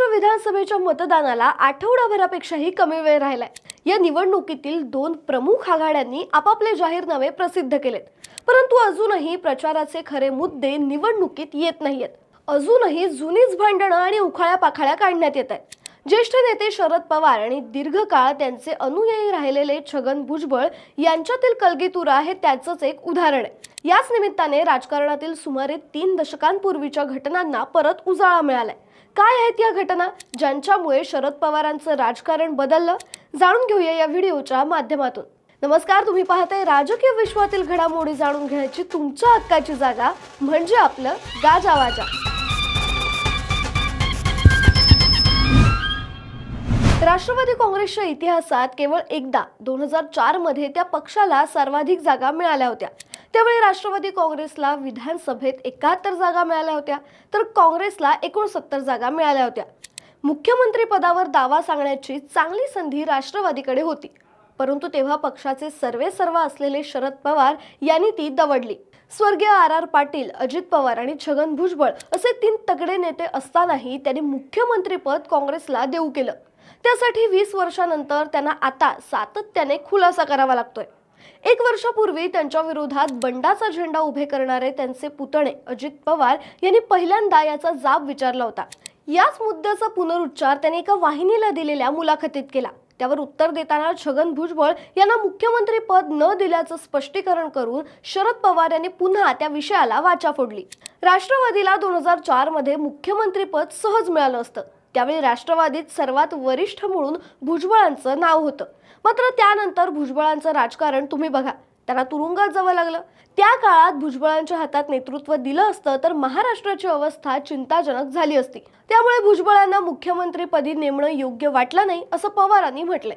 महाराष्ट्र विधानसभेच्या मतदानाला आठवडाभरापेक्षाही कमी वेळ राहिलाय. या निवडणुकीतील दोन प्रमुख आघाड्यांनी आपापले जाहीरनामे प्रसिद्ध केलेत. परंतु अजूनही प्रचाराचे खरे मुद्दे निवडणुकीत येत नाहीयेत. अजूनही जुनीच भांडणं आणि उखाळ्या पाखाळ्या काढण्यात येत आहेत. ज्येष्ठ नेते शरद पवार आणि दीर्घकाळ त्यांचे अनुयायी राहिलेले छगन भुजबळ यांच्यातील कलगीतुरा हे त्याचंच एक उदाहरण. आहे याच निमित्ताने राजकारणातील सुमारे तीन दशकांपूर्वीच्या घटनांना परत उजाळा मिळालाय. काय आहेत या घटना? ज्यांच्यामुळे शरद पवारांचं राजकारण बदललं? जाणून घेऊया या व्हिडिओच्या माध्यमातून. नमस्कार तुम्ही पाहताय राजकीय विश्वातील घडामोडी जाणून घेण्याची तुमच्या हक्काची जागा म्हणजे आपलं गाजावाजा राष्ट्रवादी काँग्रेसच्या इतिहासात केवळ एकदा दोन हजार चारमध्ये त्या पक्षाला सर्वाधिक जागा मिळाल्या होत्या. त्यावेळी राष्ट्रवादी काँग्रेसला विधानसभेत एकाहत्तर जागा मिळाल्या होत्या तर काँग्रेसला एकोणसत्तर जागा मिळाल्या होत्या. मुख्यमंत्री पदावर दावा सांगण्याची चांगली संधी राष्ट्रवादीकडे होती परंतु तेव्हा पक्षाचे सर्वे सर्व असलेले शरद पवार यांनी ती दवडली. स्वर्गीय आर आर पाटील अजित पवार आणि छगन भुजबळ असे तीन तगडे नेते असतानाही त्यांनी मुख्यमंत्रीपद काँग्रेसला देऊ केलं. त्यासाठी वीस वर्षानंतर त्यांना आता सातत्याने खुलासा करावा लागतोय. एक वर्षापूर्वी त्यांच्या विरोधात बंडाचा झेंडा उभे करणारे त्यांचे पुतणे अजित पवार यांनी पहिल्यांदा याचा जाब विचारला होता. याच मुद्द्याचा पुनरुच्चार त्यांनी एका वाहिनीला दिलेल्या मुलाखतीत केला. त्यावर उत्तर देताना छगन भुजबळ यांना मुख्यमंत्री पद न दिल्याचं स्पष्टीकरण करून शरद पवार यांनी पुन्हा त्या विषयाला वाचा फोडली. राष्ट्रवादीला दोन हजार चारमध्ये मुख्यमंत्री पद सहज मिळालं असतं. त्यावेळी राष्ट्रवादीत सर्वात वरिष्ठ म्हणून भुजबळांचं नाव होतं. मात्र त्यानंतर भुजबळांचं राजकारण तुम्ही बघा त्यांना तुरुंगात जावं लागलं. त्या काळात भुजबळांच्या हातात नेतृत्व दिलं असतं तर महाराष्ट्राची अवस्था चिंताजनक झाली असती. त्यामुळे भुजबळांना मुख्यमंत्रीपदी नेमणं योग्य वाटलं नाही असं पवारांनी म्हटलंय.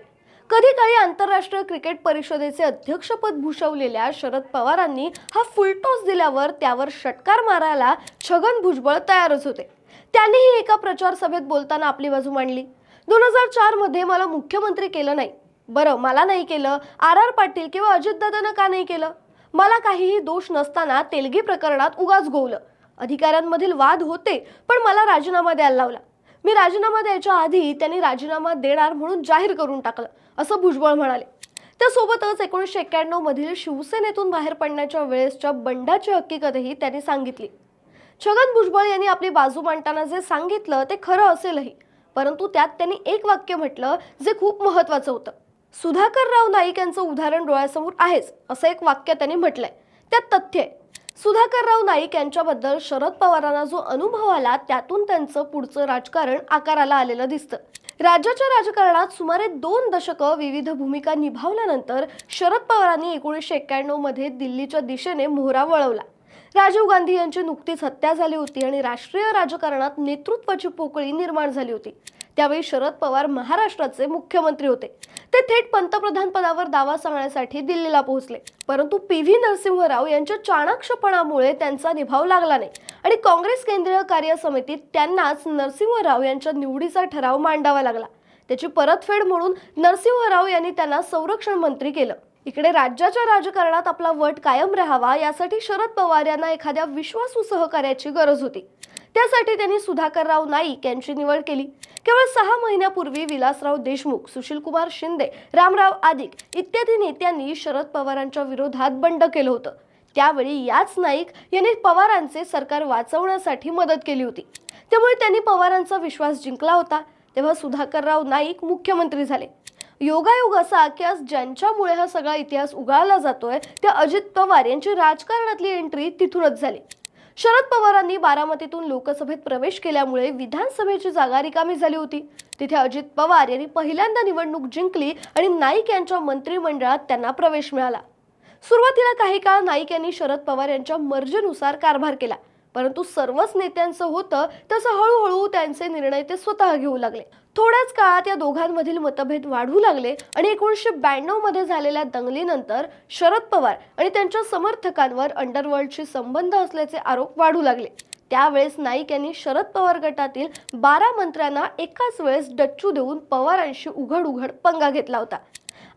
कधी काळी आंतरराष्ट्रीय क्रिकेट परिषदेचे अध्यक्षपद भूषवलेल्या शरद पवारांनी हा फुलटॉस दिल्यावर त्यावर षटकार मारायला छगन भुजबळ तयारच होते. त्यांनीही एका प्रचार सभेत बोलताना आपली बाजू मांडली. दोन हजार चारमध्ये मला मुख्यमंत्री केलं नाही. बरं मला नाही केलं. आर आर पाटील किंवा अजितदादानं का नाही केलं? मला काहीही दोष नसताना तेलगी प्रकरणात उगाच गोवलं. अधिकाऱ्यांमधील वाद होते पण मला राजीनामा द्यायला लावला. मी राजीनामा द्यायच्या आधी त्यांनी राजीनामा देणार म्हणून जाहीर करून टाकलं असं भुजबळ म्हणाले. त्यासोबतच एकोणीसशे एक्क्याण्णव मधील शिवसेनेतून बाहेर पडण्याच्या वेळेसच्या बंडाची हकीकतही त्यांनी सांगितली. छगन भुजबळ यांनी आपली बाजू मांडताना जे सांगितलं ते खरं असेलही. परंतु त्यात त्यांनी एक वाक्य म्हटलं जे खूप महत्वाचं होतं. सुधाकरराव नाईक यांचं उदाहरण डोळ्यासमोर आहेच असं एक वाक्य त्यांनी म्हटलंय. त्यात तथ्य आहे. सुधाकरराव नाईक यांच्याबद्दल शरद पवारांना जो अनुभव आला त्यातून त्यांचं पुढचं राजकारण आकाराला आलेलं दिसतं. राज्याच्या राजकारणात सुमारे दोन दशकं विविध भूमिका निभावल्यानंतर शरद पवारांनी एकोणीसशे एक्क्याण्णवमध्ये दिल्लीच्या दिशेने मोहरा वळवला. राजीव गांधी यांची नुकतीच हत्या झाली होती आणि राष्ट्रीय राजकारणात नेतृत्वाची पोकळी निर्माण झाली होती. त्यावेळी शरद पवार महाराष्ट्राचे मुख्यमंत्री होते. ते थेट पंतप्रधान पदावर दावा सांगण्यासाठी दिल्लीला पोहोचले. परंतु पी व्ही नरसिंहराव यांच्या चाणाक्षपणामुळे त्यांचा निभाव लागला नाही आणि काँग्रेस केंद्रीय कार्य समितीत त्यांनाच नरसिंहराव यांच्या निवडीचा ठराव मांडावा लागला. त्याची परतफेड म्हणून नरसिंहराव यांनी त्यांना संरक्षण मंत्री केलं. इकडे राज्याच्या राजकारणात आपला वट कायम राहावा यासाठी शरद पवार यांना एखाद्या विश्वासू सहकार्याची गरज होती. त्यासाठी त्यांनी सुधाकरराव नाईक यांची निवड केली. केवळ सहा महिन्यापूर्वी विलासराव देशमुख सुशीलकुमार शिंदे रामराव आदिक इत्यादी नेत्यांनी शरद पवारांच्या विरोधात बंड केलं होतं. त्यावेळी याच नाईक यांनी पवारांचे सरकार वाचवण्यासाठी मदत केली होती. त्यामुळे त्यांनी पवारांचा विश्वास जिंकला होता. तेव्हा सुधाकरराव नाईक मुख्यमंत्री झाले. योगायोग असा की आज ज्यांच्यामुळे हा सगळा इतिहास उगाळला जातोय त्या अजित पवार यांची राजकारणातली एंट्री तिथूनच झाली. शरद पवारांनी बारामतीतून लोकसभेत प्रवेश केल्यामुळे विधानसभेची जागा रिकामी झाली होती. तिथे अजित पवार यांनी पहिल्यांदा निवडणूक जिंकली आणि नाईक यांच्या मंत्रिमंडळात त्यांना प्रवेश मिळाला. सुरुवातीला काही काळ नाईक यांनी शरद पवार यांच्या मर्जीनुसार कारभार केला. परंतु सर्वच नेत्यांचं होतं तसं हळूहळू त्यांचे निर्णय ते स्वतः घेऊ लागले. थोड्याच काळात या दोघांमधील मतभेद वाढू लागले आणि एकोणीसशे ब्याण्णवमध्ये झालेल्या दंगलीनंतर शरद पवार आणि त्यांच्या समर्थकांवर अंडरवर्ल्डशी संबंध असल्याचे आरोप वाढू लागले. त्यावेळेस नाईक यांनी शरद पवार गटातील बारा मंत्र्यांना एकाच वेळेस डच्चू देऊन पवारांशी उघड उघड पंगा घेतला होता.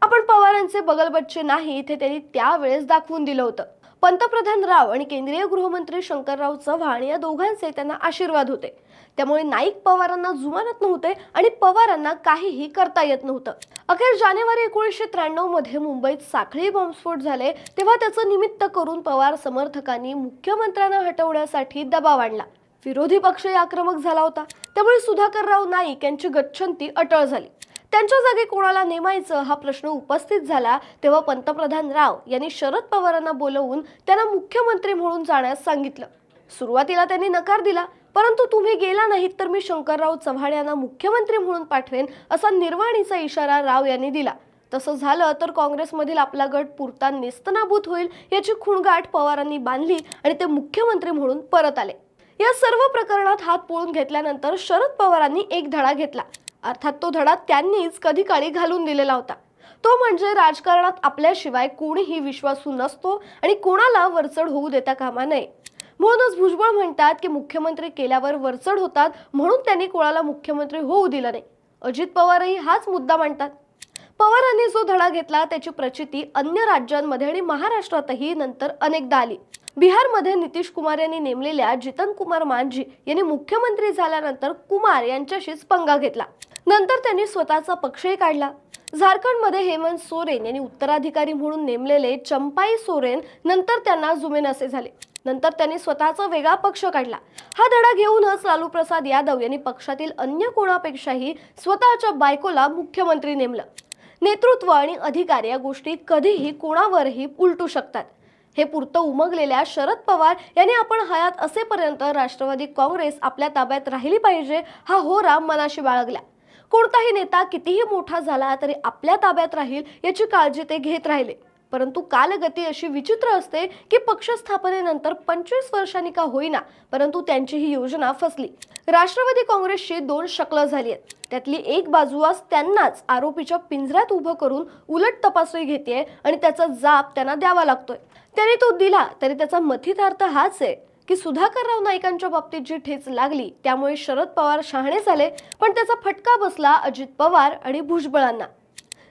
आपण पवारांचे बगलबच्चे नाही इथे त्यांनी त्यावेळेस दाखवून दिलं होतं. पंतप्रधान राव आणि केंद्रीय गृहमंत्री शंकरराव चव्हाण या दोघांचे त्यांना आशीर्वाद होते. त्यामुळे नाईक पवारांना जुमानत नव्हते आणि पवारांना काहीही करता येत नव्हतं. अखेर जानेवारी एकोणीसशे त्र्याण्णवमध्ये मुंबईत साखळी बॉम्बस्फोट झाले तेव्हा त्याचं निमित्त करून पवार समर्थकांनी मुख्यमंत्र्यांना हटवण्यासाठी दबाव आणला. विरोधी पक्षही आक्रमक झाला होता. त्यामुळे सुधाकरराव नाईक यांची गच्छंती अटळ झाली. त्यांच्या जागी कोणाला नेमायचं हा प्रश्न उपस्थित झाला तेव्हा पंतप्रधान राव यांनी शरद पवारांना बोलवून त्यांना मुख्यमंत्री म्हणून जाण्यास सांगितलं. सुरुवातीला त्यांनी नकार दिला परंतु तुम्ही गेला नाहीत तर मी शंकरराव चव्हाण यांना मुख्यमंत्री म्हणून पाठवेन असा निर्वाणीचा इशारा राव यांनी दिला. तसं झालं तर काँग्रेसमधील आपला गट पुरता नेस्तनाभूत होईल याची खुणगाठ पवारांनी बांधली आणि ते मुख्यमंत्री म्हणून परत आले. या सर्व प्रकरणात हात पोळून घेतल्यानंतर शरद पवारांनी एक धडा घेतला. अर्थात तो धडा त्यांनीच कधी काळी घालून दिलेला होता. तो म्हणजे राजकारणात आपल्याशिवाय कोणीही विश्वासू नसतो आणि कोणाला वरचढ होऊ देता कामा नये. म्हणूनच भुजबळ म्हणतात की मुख्यमंत्री केल्यावर वरचढ होतात म्हणून त्यांनी कोणाला मुख्यमंत्री होऊ दिलं नाही. अजित पवारही हाच मुद्दा मांडतात. पवारांनी जो धडा घेतला त्याची प्रचिती अन्य राज्यांमध्ये आणि महाराष्ट्रातही नंतर अनेकदा आली. बिहारमध्ये नितीश कुमार यांनी नेमलेल्या जितन कुमार मांझी यांनी मुख्यमंत्री झाल्यानंतर कुमार यांच्याशीच पंगा घेतला. नंतर त्यांनी स्वतःचा पक्षही काढला. झारखंडमध्ये हेमंत सोरेन यांनी उत्तराधिकारी म्हणून नेमलेले चंपाई सोरेन नंतर त्यांना जुमेनासे झाले. नंतर त्यांनी स्वतःचा वेगळा पक्ष काढला. हा धडा घेऊनच लालू प्रसाद यादव यांनी पक्षातील अन्य कोणापेक्षाही स्वतःच्या बायकोला मुख्यमंत्री नेमलं. नेतृत्व आणि अधिकार या गोष्टी कधीही कोणावरही उलटू शकतात. हे पुरतं उमगलेल्या शरद पवार यांनी आपण हयात असेपर्यंत राष्ट्रवादी काँग्रेस आपल्या ताब्यात राहिली पाहिजे हा होरा मनाशी बाळगला. कोणताही नेता कितीही मोठा झाला तरी आपल्या ताब्यात राहील याची काळजी ते घेत राहिले. परंतु कालगती अशी विचित्र असते की पक्ष स्थापनेनंतर पंचवीस वर्षांनी का होईना परंतु त्यांची ही योजना फसली. राष्ट्रवादी काँग्रेसची दोन शकलं झाली आहेत. त्यातली एक बाजू आज त्यांनाच आरोपीच्या पिंजऱ्यात उभं करून उलट तपासणी घेते आणि त्याचा जाप त्यांना द्यावा लागतोय. त्याने तो दिला तरी त्याचा मथितार्थ हाच आहे की सुधाकरराव नाईकांच्या बाबतीत जी ठेच लागली त्यामुळे शरद पवार शहाणे झाले पण त्याचा फटका बसला अजित पवार आणि भुजबळांना.